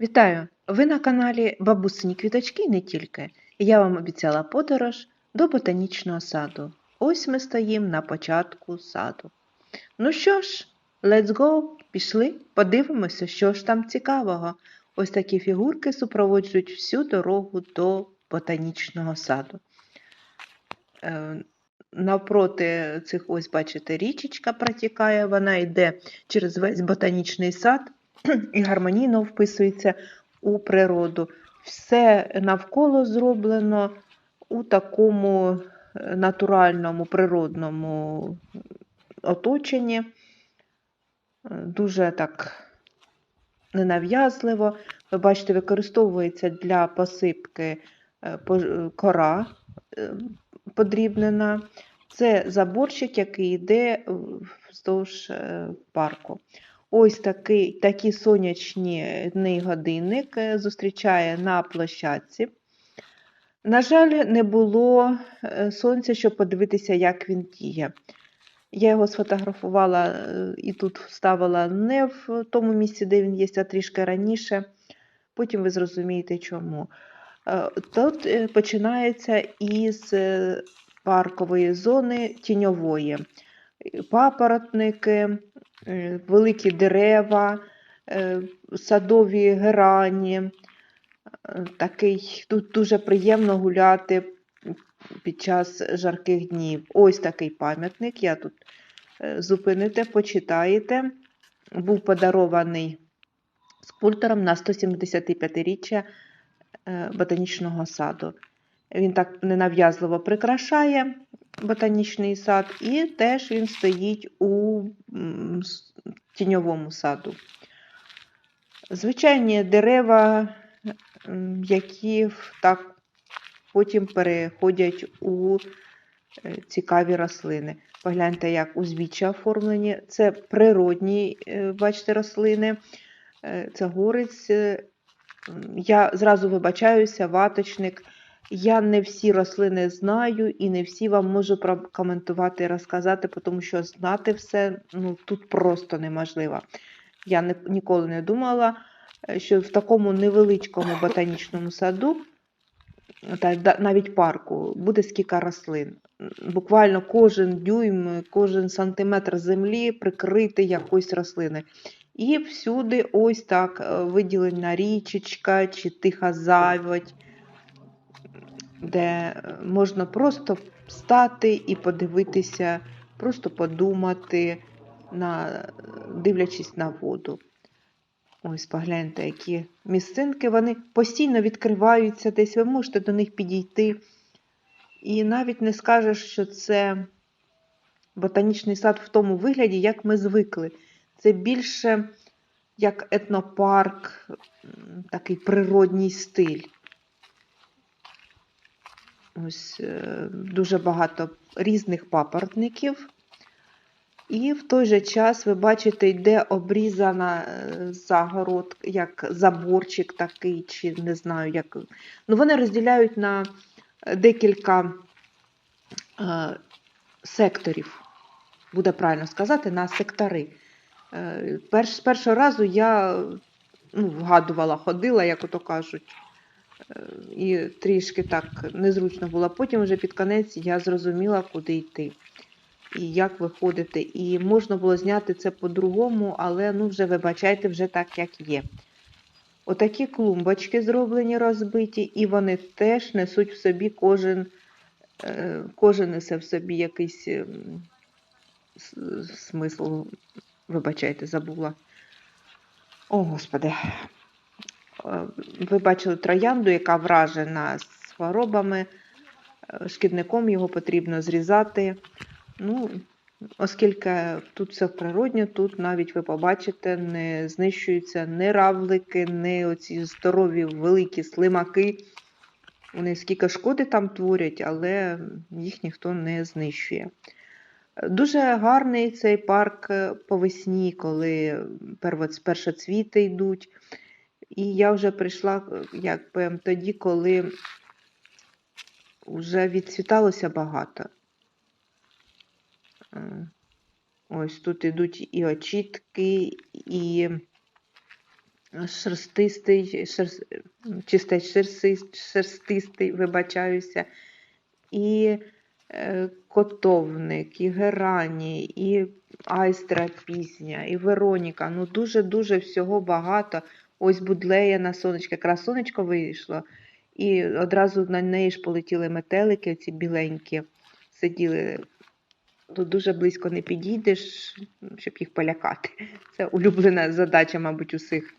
Вітаю! Ви на каналі Бабусині квіточки і не тільки. Я вам обіцяла подорож до ботанічного саду. Ось ми стоїмо на початку саду. Ну що ж, let's go! Пішли, подивимося, що ж там цікавого. Ось такі фігурки супроводжують всю дорогу до ботанічного саду. Е, Навпроти цих, ось бачите, річечка протікає, вона йде через весь ботанічний сад і гармонійно вписується у природу. Все навколо зроблено у такому е, натуральному, природному оточенні. Дуже так ненав'язливо. Ви бачите, використовується для посипки е, кора е, подрібнена. Це заборчик, який йде вздовж парку. Ось такий, такий сонячний годинник е, зустрічає на площадці. На жаль, не було е, сонця, щоб подивитися, як він діє. Я його сфотографувала е, і тут вставила не в тому місці, де він є, а трішки раніше. Потім ви зрозумієте, чому. Тут починається із паркової зони тіньової. Папоротники, великі дерева, е, садові герані. Е, Такий, тут дуже приємно гуляти під час жарких днів. Ось такий пам'ятник. Я тут е, зупините, почитаєте. Був подарований скульптором на 175-річчя е, ботанічного саду. Він так ненав'язливо прикрашає ботанічний сад, і теж він стоїть у тіньовому саду. Звичайні дерева, які так потім переходять у е, цікаві рослини. Погляньте, як узбіччя оформлені. Це природні, е, бачите, рослини. Е, Це горець. Я зразу вибачаюся, ваточник. Я не всі рослини знаю і не всі вам можу прокоментувати і розказати, тому що знати все ну, тут просто неможливо. Я не, ніколи не думала, е, що в такому невеличкому ботанічному саду, та навіть парку, буде скільки рослин. Буквально кожен дюйм, кожен сантиметр землі прикритий якоюсь рослиною. І всюди ось так е, виділена річечка чи тиха заводь, де е, можна просто встати і подивитися, просто подумати, на, дивлячись на воду. Ось погляньте, які місцинки, вони постійно відкриваються десь, ви можете до них підійти. І навіть не скажеш, що це ботанічний сад в тому вигляді, як ми звикли. Це більше як етнопарк, такий природній стиль. Ось е, дуже багато різних папоротників. І в той же час ви бачите, йде обрізана е, загород, як заборчик такий, чи не знаю, як. Ну, вони розділяють на е, декілька е, секторів, буде правильно сказати, на сектори. Е, перш, з першого разу я ну, вгадувала, ходила, як ото кажуть, і трішки так незручно було. Потім вже під конець я зрозуміла, куди йти і як виходити. І можна було зняти це по-другому, але ну вже вибачайте, вже так, як є. Отакі клумбочки зроблені, розбиті, і вони теж несуть в собі кожен, е, кожен несе в собі якийсь ем, смисл. Вибачайте, забула. О, Господи. Е, Ви бачили троянду, яка вражена з хворобами. Е, Шкідником його потрібно зрізати. Ну, оскільки тут все природньо, тут навіть ви побачите, не знищуються ні равлики, ні оці здорові великі слимаки. Вони скільки шкоди там творять, але їх ніхто не знищує. Дуже гарний цей парк по весні, коли першоцвіти йдуть. І я вже прийшла е, якби тоді, коли вже відцвіталося багато. Е, Ось тут ідуть і очітки, і шерстистий, шерс... чисте шерсти- шерстистий, вибачаюся, і е, котовник, і герані, і айстра пізня, і Вероніка. Ну дуже-дуже всього багато. Ось будлея на сонечко. Якраз сонечко вийшло, і одразу на неї ж полетіли метелики, ці біленькі, сиділи. Тут дуже близько не підійдеш, щоб їх полякати. Це улюблена задача, мабуть, усіх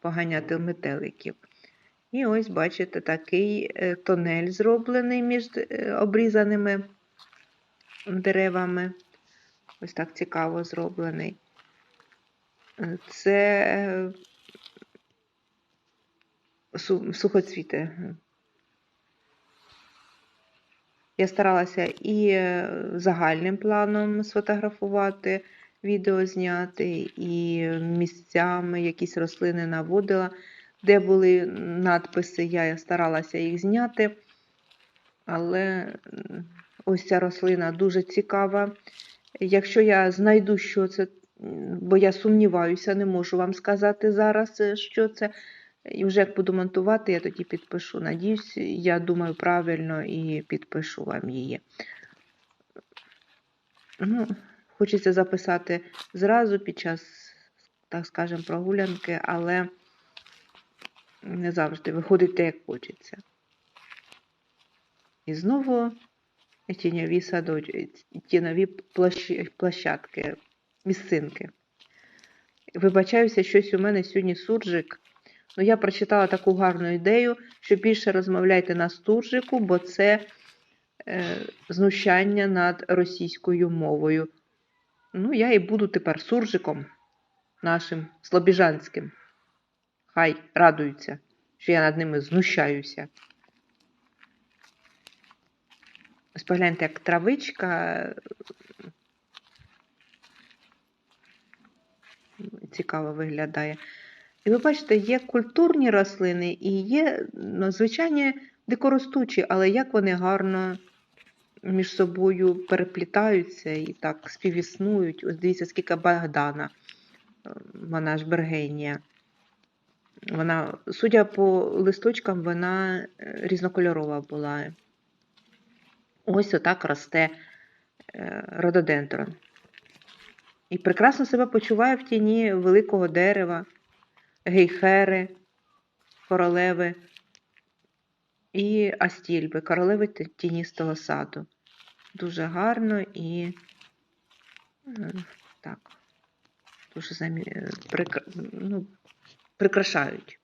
поганяти метеликів. І ось, бачите, такий е, тонель зроблений між е, обрізаними деревами. Ось так цікаво зроблений. Це е, сухоцвіти. Я старалася і е, загальним планом сфотографувати, відео зняти, і місцями якісь рослини наводила. Де були надписи, я старалася їх зняти. Але ось ця рослина дуже цікава. Якщо я знайду, що це, бо я сумніваюся, не можу вам сказати зараз, е, що це. І вже як буду монтувати, я тоді підпишу. Надіюсь, я думаю правильно і підпишу вам її. Ну, хочеться записати зразу під час, так скажемо, прогулянки, але не завжди виходить як хочеться. І знову тіньові садочки, тіньові площадки, місцинки. Вибачаюся, щось у мене сьогодні суржик. Ну, я прочитала таку гарну ідею, що більше розмовляйте на суржику, бо це е, знущання над російською мовою. Ну, я і буду тепер суржиком нашим слобіжанським. Хай радуються, що я над ними знущаюся. Ось погляньте, як травичка. Цікаво виглядає. І ви бачите, є культурні рослини і є ну, звичайні дикоростучі, але як вони гарно між собою переплітаються і так співіснують. Ось дивіться, скільки Богдана, вона ж Бергенія. Вона, судя по листочкам, вона е, різнокольорова була. Ось отак росте е, рододендрон. І прекрасно себе почуває в тіні великого дерева, гейхери, королеви і астільби, королеви тіністого саду. Дуже гарно і е, так, дуже замі... е, прикра- ну, прикрашають.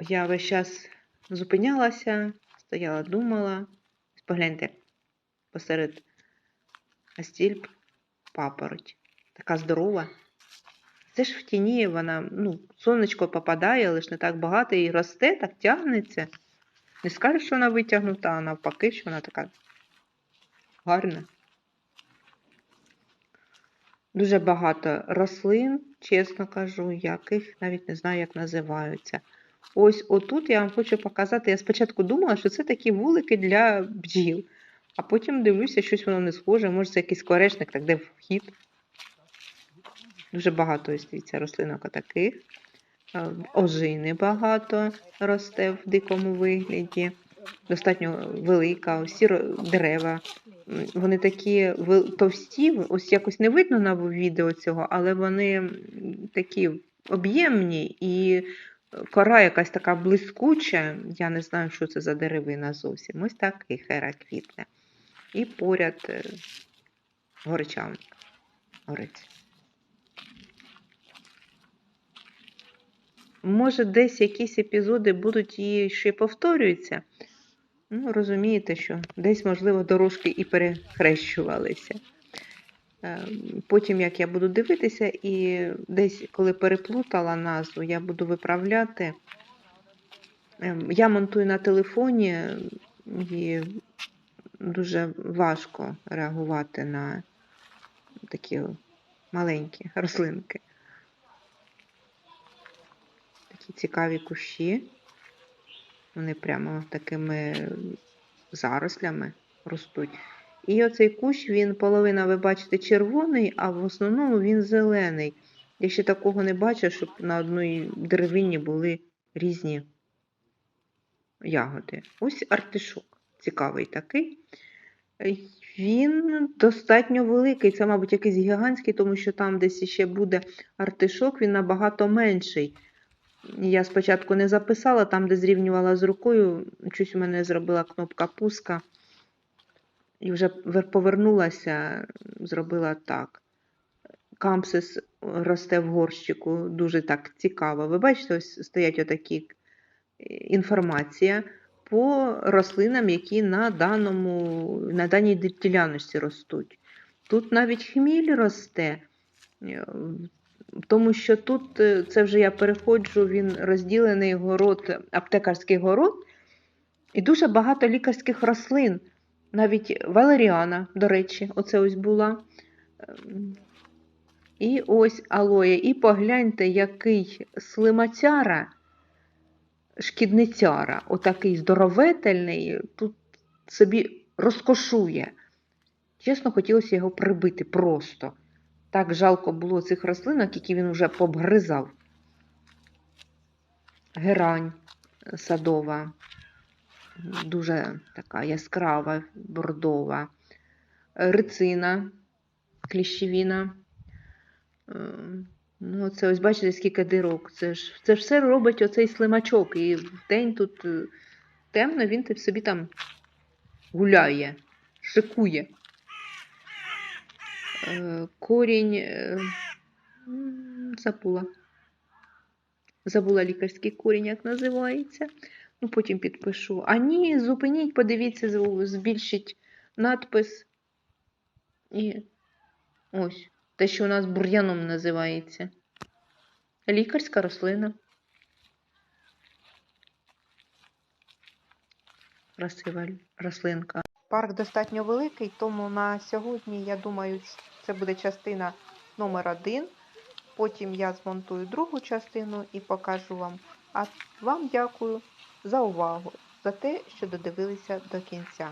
Я весь час зупинялася, стояла, думала. Погляньте, посеред астільб папороть. Така здорова. Це ж в тіні вона, ну, сонечко попадає, але ж не так багато і росте, так тягнеться. Не скажеш, що вона витягнута, а навпаки, що вона така гарна. Дуже багато рослин, чесно кажу, яких навіть не знаю, як називаються. Ось отут я вам хочу показати. Я спочатку думала, що це такі вулики для бджіл, а потім дивлюся, щось воно не схоже. Може, це якийсь корешник, так де вхід. Дуже багато ось рослинок таких. Ожини багато росте в дикому вигляді. Достатньо велика, всі дерева. Вони такі товсті, ось якось не видно на відео цього, але вони такі об'ємні і кора якась така блискуча. Я не знаю, що це за деревина зовсім. Ось так і хера квітне. І поряд е, горичавник. Горець. Може, десь якісь епізоди будуть і ще повторюються. Ну, розумієте, що десь, можливо, дорожки і перехрещувалися. Е, Потім, як я буду дивитися, і десь, коли переплутала назву, я буду виправляти. Ем, Я монтую на телефоні, і дуже важко реагувати на такі маленькі рослинки. Такі цікаві кущі. Вони прямо такими зарослями ростуть. І оцей кущ, він половина, ви бачите, червоний, а в основному він зелений. Я ще такого не бачив, щоб на одній деревині були різні ягоди. Ось артишок. Цікавий такий. Він достатньо великий. Це, мабуть, якийсь гігантський, тому що там десь ще буде артишок, він набагато менший. Я спочатку не записала, там, де зрівнювала з рукою, щось у мене зробила кнопка пуска. І вже повернулася, зробила так. Кампсис росте в горщику, дуже так цікаво. Ви бачите, ось стоять отакі е, інформація по рослинам, які на, даному, на даній ді- діляночці ростуть. Тут навіть хміль росте, е, тому що тут е, це вже я переходжу, він розділений город, аптекарський город, і дуже багато лікарських рослин. Навіть валеріана, до речі, оце ось була. Ем, І ось алоє. І погляньте, який слимацяра, шкідницяра, отакий здоровительний, тут собі розкошує. Чесно, хотілося його прибити просто. Так жалко було цих рослинок, які він вже побгризав. Герань садова, дуже така яскрава, бордова. Рицина, кліщевіна. Е, Ну, це ось бачите, скільки дирок. Це ж, це ж все робить оцей слимачок. І в день тут е, темно, він собі там гуляє, шикує. Е, Корінь е, забула. Забула лікарський корінь, як називається. Ну, потім підпишу. А ні, зупиніть, подивіться, збільшіть надпис. І ось. Те, що у нас бур'яном називається. Лікарська рослина. Красива рослинка. Парк достатньо великий, тому на сьогодні, я думаю, це буде частина номер один. Потім я змонтую другу частину і покажу вам. А вам дякую за увагу, за те, що додивилися до кінця.